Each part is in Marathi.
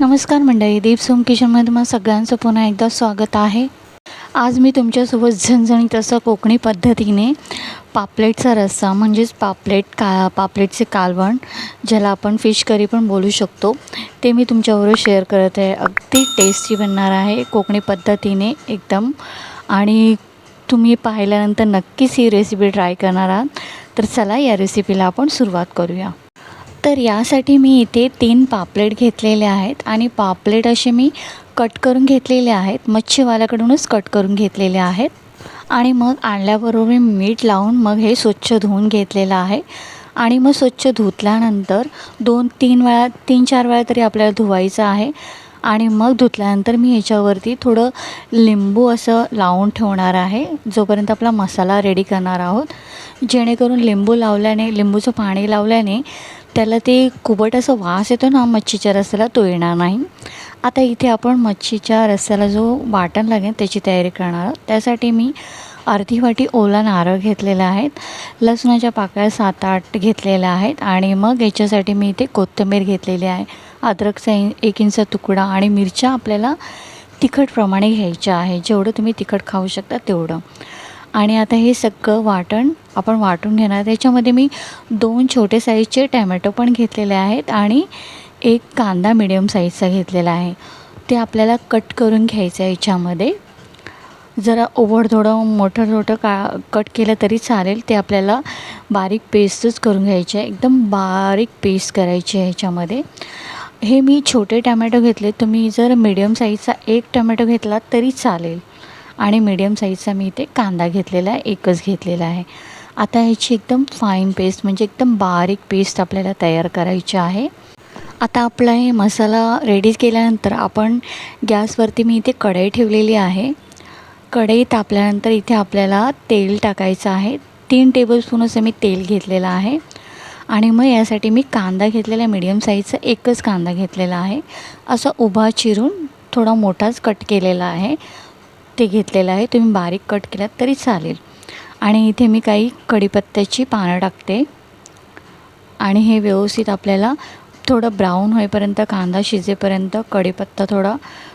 नमस्कार मंडळी दीप सोम किचनमध्ये तुम्हाला सगळ्यांचं पुन्हा एकदा स्वागत आहे. आज मी तुमच्यासोबत झणझणीत असं कोकणी पद्धतीने पापलेटचा रस्सा म्हणजेच पापलेट का पापलेटचे कालवण ज्याला आपण फिश करी पण बोलू शकतो ते मी तुमच्याबरोबर शेअर करत आहे. अगदी टेस्टी बनणार आहे कोकणी पद्धतीने एकदम. आणि तुम्ही पाहिल्यानंतर नक्कीच ही रेसिपी ट्राय करणार आहात. तर चला या रेसिपीला आपण सुरुवात करूया. तर यासाठी मी इथे तीन पापलेट घेतलेले आहेत आणि पापलेट असे मी कट करून घेतलेले आहेत. मच्छीवाल्याकडूनच कट करून घेतलेले आहेत. आणि मग आणल्याबरोबर मी मीठ लावून मग हे स्वच्छ धुवून घेतलेलं आहे. आणि मग स्वच्छ धुतल्यानंतर दोन तीन वेळा तीन चार वेळा तरी आपल्याला धुवायचं आहे. आणि मग धुतल्यानंतर मी ह्याच्यावरती थोडं लिंबू असं लावून ठेवणार आहे. जोपर्यंत आपला मसाला रेडी करणार आहोत. जेणेकरून लिंबू लावल्याने लिंबूचं पाणी लावल्याने त्याला ते कुबट असं वास येतो ना मच्छीच्या रस्स्याला तो येणार नाही. आता इथे आपण मच्छीच्या रस्स्याला जो वाटण लागेल त्याची तयारी करणार आहोत. त्यासाठी मी अर्धी वाटी ओला नारळ घेतलेला आहेत लसणाच्या पाकळ्या सात आठ घेतलेल्या आहेत आणि मग याच्यासाठी मी इथे कोथिंबीर घेतलेली आहे. अद्रकचा एक इंचा तुकडा आणि मिरच्या आपल्याला तिखटप्रमाणे घ्यायच्या आहे. जेवढं तुम्ही तिखट खाऊ शकता तेवढं. आणि आता हे सगळं वाटण आपण वाटून घेणार. त्याच्यामध्ये मी दोन छोटे साईजचे टॅमॅटो पण घेतलेले आहेत आणि एक कांदा मिडियम साईजचा घेतलेला आहे. ते आपल्याला कट करून घ्यायचं आहे याच्यामध्ये. जरा ओव्हर थोडं मोठं थोडं का कट केलं तरी चालेल. ते आपल्याला बारीक पेस्टच करून घ्यायचे आहे. एकदम बारीक पेस्ट करायची आहे ह्याच्यामध्ये हे मी छोटे टॅमॅटो घेतले. तुम्ही जर मिडियम साईजचा एक टमॅटो घेतला तरी चालेल. आणि मीडियम साईजचा मी इथे कांदा घेतलेला आहे एकच घेतलेला आहे. आता ह्याची एकदम फाईन पेस्ट म्हणजे एकदम बारीक पेस्ट आपल्याला तयार करायची आहे. आता आपला हे मसाला रेडी केल्यानंतर आपण गॅसवरती मी इथे कढई ठेवलेली आहे. कढई तापल्यानंतर इथे आपल्याला तेल टाकायचं आहे. तीन टेबलस्पून असं मी तेल घेतलेलं आहे. आणि मग यासाठी मी कांदा घेतलेला आहे मीडियम साईजचा एकच कांदा घेतलेला आहे. असा उभा चिरून थोडा मोठाच कट केलेला आहे. ते घेतलेलं आहे. तुम्ही बारीक कट केलात तरी चालेल. आणि इथे मी काही कढीपत्त्याची पानं टाकते. आणि हे व्यवस्थित आपल्याला थोडं ब्राऊन होईपर्यंत कांदा शिजेपर्यंत कढीपत्ता थोडा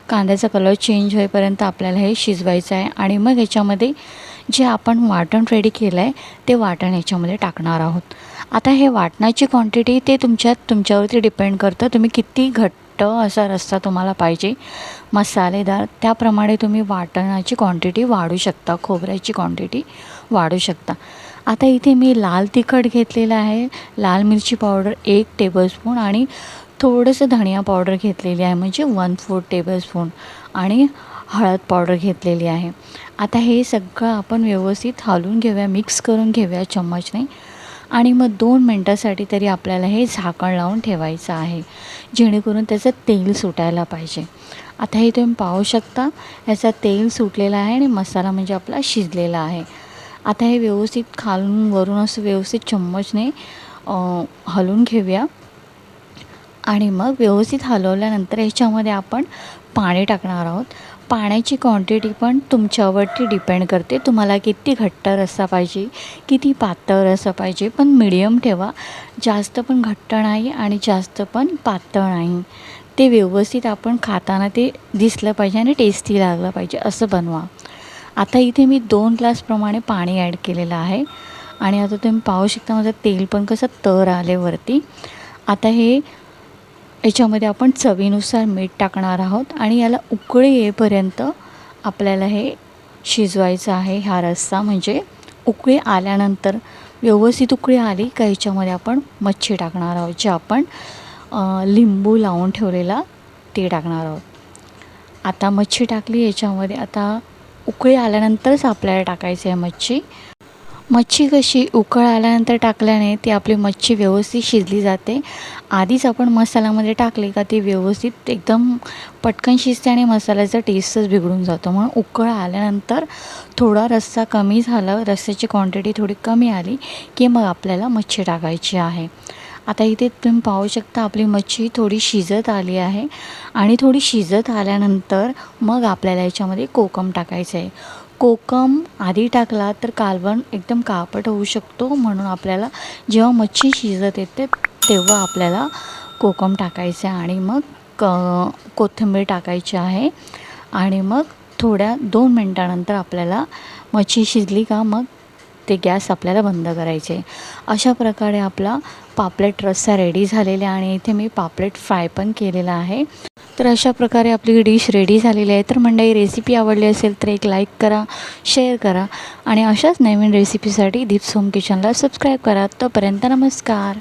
कांद्याचा कलर चेंज होईपर्यंत आपल्याला हे शिजवायचं आहे. आणि मग ह्याच्यामध्ये जे आपण वाटण रेडी केलं आहे ते वाटण ह्याच्यामध्ये टाकणार आहोत. आता हे वाटणाची क्वांटिटी ते तुमच्यात तुमच्यावरती डिपेंड करतं. तुम्ही किती घट घट्ट असा रस्सा तुम्हाला पाहिजे. मसालेदार त्याप्रमाणे तुम्ही वाटणाची क्वांटिटी वाढू शकता खोबऱ्याची क्वांटिटी वाढू शकता. आता इथे मी लाल तिखट घेतलेलं आहे. लाल मिरची पावडर एक टेबलस्पून आणि थोडंसं धनिया पावडर घेतलेली आहे म्हणजे वन फोर्थ टेबलस्पून आणि हळद पावडर घेतलेली आहे. आता हे सगळं आपण व्यवस्थित हलवून घेऊया मिक्स करून घेऊया चम्मचने आणि मग दोन मिनटासाठी तरी आपल्याला हे झाकण लावून ठेवायचं आहे जेणेकरून त्याचं तेल सुटायला पाहिजे. आता हे तुम्ही पाहू शकता ह्याचा तेल सुटलेला आहे आणि मसाला म्हणजे आपला शिजलेला आहे. आता हे व्यवस्थित खालून वरून असं व्यवस्थित चम्मचने हलवून घेऊया. आणि मग व्यवस्थित हलवल्यानंतर ह्याच्यामध्ये आपण पाणी टाकणार आहोत. पाण्याची क्वांटिटी पण तुमच्यावरती डिपेंड करते. तुम्हाला किती घट्ट रस्सा पाहिजे किती पातळ रस्सा पाहिजे पण मिडियम ठेवा. जास्त पण घट्ट नाही आणि जास्त पण पातळ नाही. ते व्यवस्थित आपण खाताना ते दिसलं पाहिजे आणि टेस्टी लागलं पाहिजे असं बनवा. आता इथे मी दोन ग्लासप्रमाणे पाणी ॲड केलेलं आहे. आणि आता तुम्ही पाहू शकता माझं तेल पण कसं तर आले वरती. आता हे याच्यामध्ये आपण चवीनुसार मीठ टाकणार आहोत आणि याला उकळी येईपर्यंत आपल्याला हे शिजवायचं आहे हा रस्सा. म्हणजे उकळी आल्यानंतर व्यवस्थित उकळी आली का याच्यामध्ये आपण मच्छी टाकणार आहोत जे आपण लिंबू लावून ठेवलेला ते टाकणार आहोत. आता मच्छी टाकली याच्यामध्ये. आता उकळी आल्यानंतरच आपल्याला टाकायची आहे मच्छी. मच्छी कशी उकळ आल्यानंतर टाकल्याने ती आपली मच्छी व्यवस्थित शिजली जाते. आधीच आपण मसाल्यामध्ये टाकली का ती व्यवस्थित एकदम पटकन शिजते आणि मसाल्याचा टेस्टच बिघडून जातो. म्हणून उकळ आल्यानंतर थोडा रस्सा कमी झाला. रस्स्याची क्वांटिटी थोडी कमी आली की मग आपल्याला मच्छी टाकायची आहे. आता इथे तुम्ही पाहू शकता आपली मच्छी थोडी शिजत आली आहे. आणि थोडी शिजत आल्यानंतर मग आपल्याला याच्यामध्ये कोकम टाकायचं आहे. कोकम आधी टाकला तर कालवण एकदम कापट होऊ शकतो म्हणून आपल्याला जेव्हा मच्छी शिजत येते तेव्हा आपल्याला कोकम टाकायचं आहे आणि मग क कोथिंबीर टाकायची आहे. आणि मग थोड्या दोन मिनटानंतर आपल्याला मच्छी शिजली का मग ते गॅस आपल्याला बंद करायचे. अशा प्रकारे आपला पापलेट रस्सा रेडी झालेला आहे आणि इथे मी पापलेट फ्राय पण केलेला आहे. तर अशा प्रकारे आपली डिश रेडी झालेली आहे. तर मंडळी रेसिपी आवडली असेल तर एक लाईक करा शेअर करा आणि अशाच नवीन रेसिपीसाठी दीप्स होम किचनला सबस्क्राईब करा. तोपर्यंत नमस्कार.